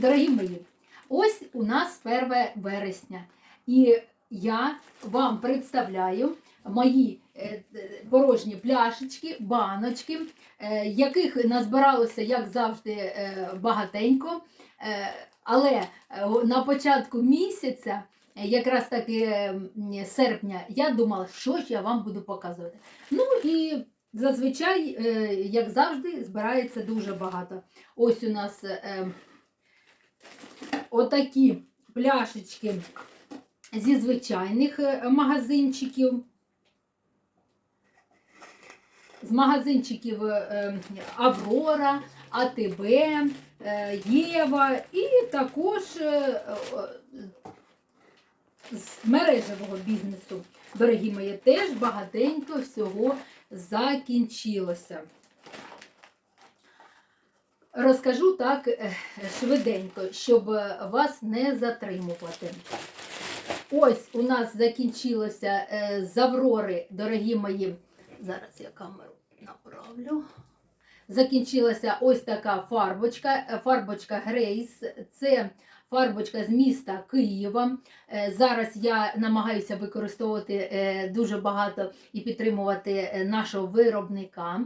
Дорогі мої, ось у нас 1 вересня. І я вам представляю мої е, порожні пляшечки, баночки, е, яких назбиралося, як завжди, е, багатенько. Але на початку місяця, якраз таки серпня, я думала, що ж я вам буду показувати. Ну і зазвичай, як завжди, збирається дуже багато. Ось у нас отакі пляшечки зі звичайних е, магазинчиків. З магазинчиків е, Аврора, АТБ, е, Єва і також е, е, з мережевого бізнесу. Дорогі мої, теж багатенько всього закінчилося. Розкажу так е, швиденько, щоб е, вас не затримувати. Ось у нас закінчилося заврори, з Аврори, дорогі мої. Зараз я камеру направлю. Закінчилася ось така фарбочка, е, фарбочка Грейс. Це фарбочка з міста Києва. Е, Зараз я намагаюся використовувати е, дуже багато і підтримувати е, нашого виробника.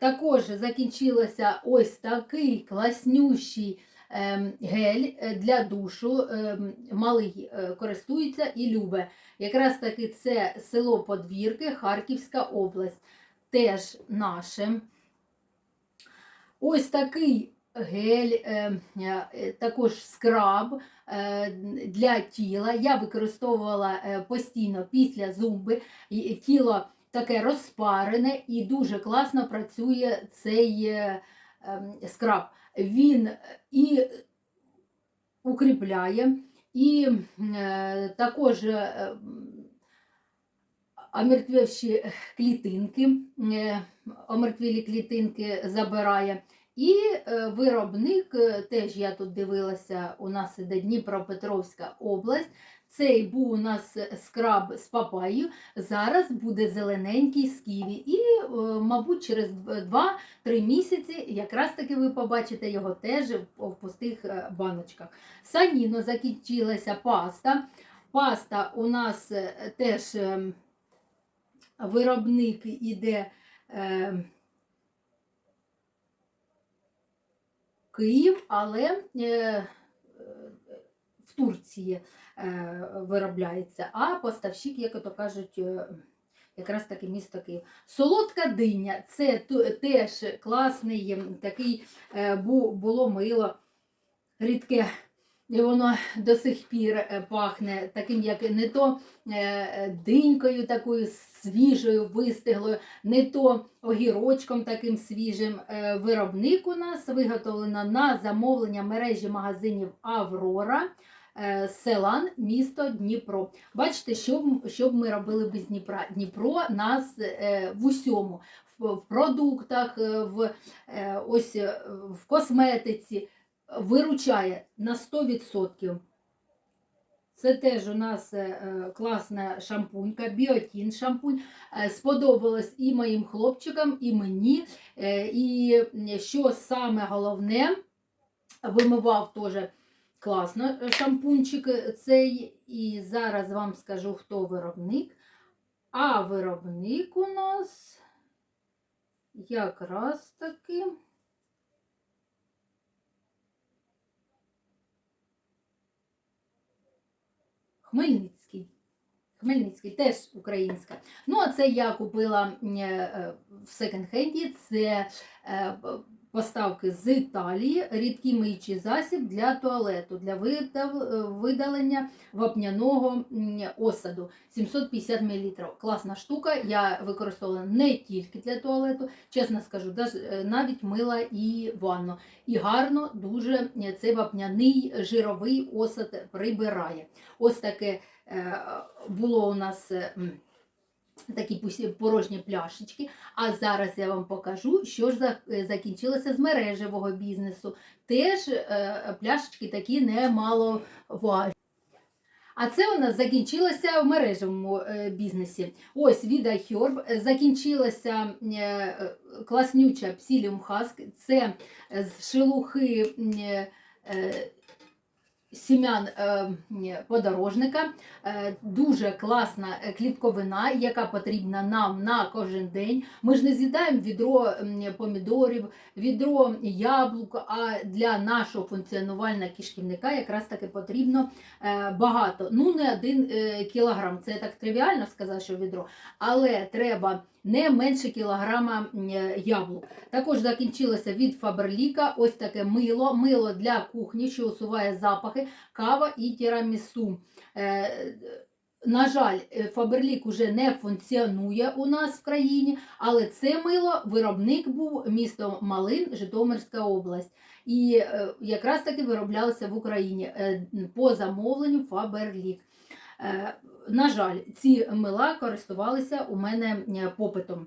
Також закінчилося ось такий класнющий ем, гель для душу. ем, Малий користується і любить. Якраз таки це село Подвірки, Харківська область. Теж наше. Ось такий гель, е, е, також скраб е, для тіла. Я використовувала постійно після зумби. Тіло таке розпарене і дуже класно працює цей скраб. Він і укріпляє, і також омертвівші клітинки, омертвілі клітинки забирає. І е, виробник, е, теж я тут дивилася, у нас іде Дніпропетровська область. Цей був у нас скраб з папаю, зараз буде зелененький з ківі. І, е, мабуть, через 2-3 місяці якраз таки ви побачите його теж в пустих е, баночках. Саніно закінчилася паста. Паста у нас е, теж е, виробник іде Київ, але е, в Турції е, виробляється, а поставщик, як то кажуть, е, якраз таки місто Київ. Солодка диня це теж класний такий було мило рідке. І воно до сих пір е, пахне таким, як не то е, динькою такою свіжою, вистиглою, не то огірочком таким свіжим. Е, Виробник у нас виготовлено на замовлення мережі магазинів Аврора. е, Селан, місто Дніпро. Бачите, що, що б ми робили без Дніпра? Дніпро нас е, в усьому, в, в продуктах, е, в, е, ось, е, в косметиці виручає на 100%. Це теж у нас е, е, класна шампунька, біотін шампунь. Е, Сподобалось і моїм хлопчикам, і мені. І що саме головне, вимивав теж класно шампунчик цей. І зараз вам скажу, хто виробник. А виробник у нас якраз таки. Хмельницький. Хмельницький, теж українська. Ну, а це я купила е, в секонд-хенді. Це е, поставки з Італії, рідкий миючий засіб для туалету, для видав- видалення вапняного осаду 750 мл. Класна штука. Я використовувала не тільки для туалету, чесно скажу, е, навіть мила і ванну. І гарно дуже е, цей вапняний жировий осад прибирає. Ось таке е, було у нас. Такі порожні пляшечки. А зараз я вам покажу, що ж е, закінчилося з мережевого бізнесу. Теж е, пляшечки такі немаловажні. А це у нас закінчилося в мережевому е, бізнесі. Ось Herb, е, закінчилася класнюча Psyllium Husk. Це з шелухи сім'ян е, подорожника. Е, Дуже класна е, клітковина, яка потрібна нам на кожен день. Ми ж не з'їдаємо відро помідорів, відро яблук, а для нашого функціонування кишківника якраз таки потрібно багато. Ну, не один кілограм. Це так тривіально сказати, що відро, але треба не менше кілограма яблук. Також закінчилося від Фаберліка ось таке мило, мило для кухні, що усуває запахи, кава і тірамісу. Е, на жаль, е, Фаберлік уже не функціонує у нас в країні, але це мило виробник був місто Малин, Житомирська область. І е, якраз таки вироблялося в Україні по замовленню Фаберлік. На жаль, ці мила користувалися у мене попитом.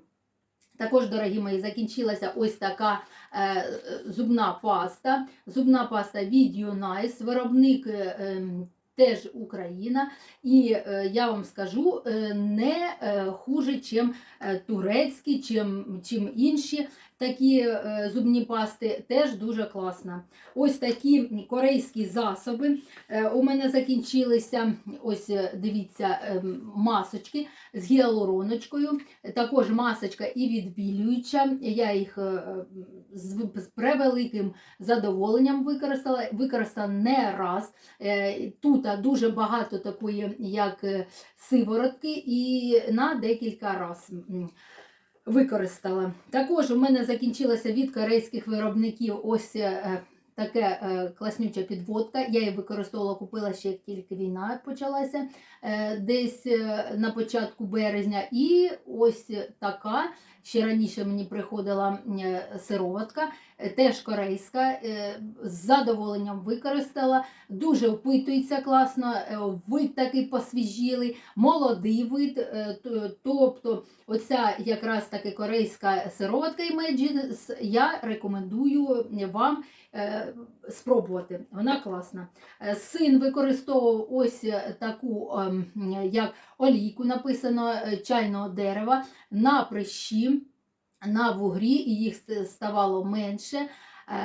Також, дорогі мої, закінчилася ось така е, зубна паста. Зубна паста від Юнайс, виробник е, ем, теж Україна. І е, я вам скажу, е, не е, хуже, чим е, турецькі, чим, чим інші такі е, зубні пасти, теж дуже класна. Ось такі корейські засоби. Е, у мене закінчилися, ось е, дивіться, масочки з гіалуроночкою. Також масочка і відбілююча. Я їх з, превеликим задоволенням використала. Використала не раз. Тут дуже багато такої, як сиворотки, і на декілька разів використала. Також у мене закінчилася від корейських виробників ось. Таке е, класнюча підводка. Я її використовувала, купила ще як тільки війна почалася е, десь е, на початку березня. І ось така, ще раніше мені приходила сироватка, теж корейська, з задоволенням використала. Дуже впитується класно, вид такий посвіжілий, молодий вид. Тобто, оця якраз таки корейська сироватка Imagine, я рекомендую вам спробувати. Вона класна. Е, Син використовував ось е, таку, ем, як олійку, написано е, чайного дерева на прищі, на вугрі, і їх ставало менше.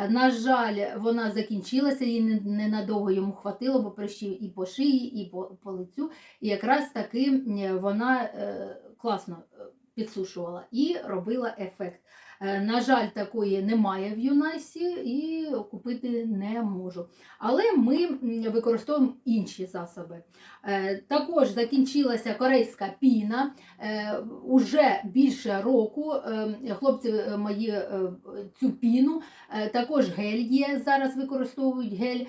На жаль, вона закінчилася, їй ненадовго йому хватило, бо прищів і по шиї, і по, по лицю. І якраз таки вона класно підсушувала і робила ефект. Е, На жаль, такої немає в Юнайсі і купити не можу. Але ми використовуємо інші засоби. Е, Також закінчилася корейська піна. Е, Уже більше року хлопці мої цю піну, також гель є, зараз використовують гель.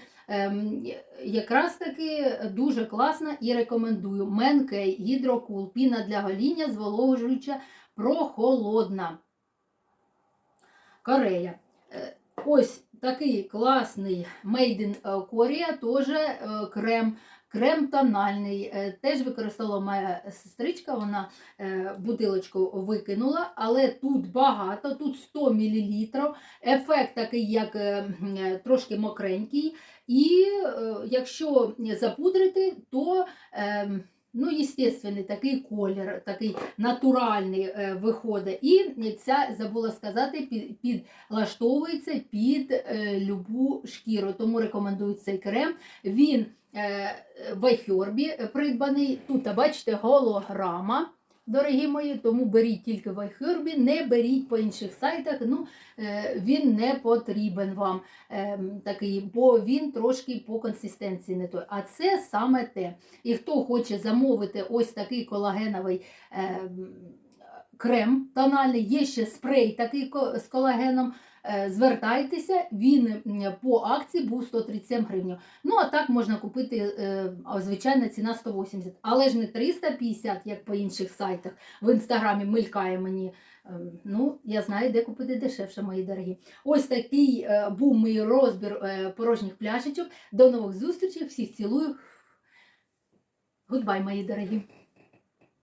Якраз таки дуже класна і рекомендую. Менкей, гідрокул, піна для гоління, зволожуюча, прохолодна. Корея. Е, Ось такий класний Made in Korea, теж е, крем. Крем тональний, е, теж використовувала моя сестричка, вона е, бутилочку викинула, але тут багато, тут 100 мл. Ефект такий, як е, е, трошки мокренький. І е, якщо запудрити, то е, ну, естественний такий колір, такий натуральний е, виходить. І ця, забула сказати, під, підлаштовується під е, любу шкіру. Тому рекомендую цей крем. Він е, в Айхьорбі придбаний. Тут, бачите, голограма. Дорогі мої, тому беріть тільки в Айхербі, не беріть по інших сайтах. Ну, е, він не потрібен вам ем, такий, бо він трошки по консистенції не той. А це саме те. І хто хоче замовити ось такий колагеновий ем, крем тональний, є ще спрей такий з колагеном. Е, Звертайтеся, він по акції був 137 гривень. Ну, а так можна купити, е, звичайна ціна 180, але ж не 350, як по інших сайтах. В інстаграмі мелькає мені. Ем, Ну, я знаю, де купити дешевше, мої дорогі. Ось такий е, був мій розбір е, порожніх пляшечок. До нових зустрічей, всіх цілую. Гудбай, мої дорогі.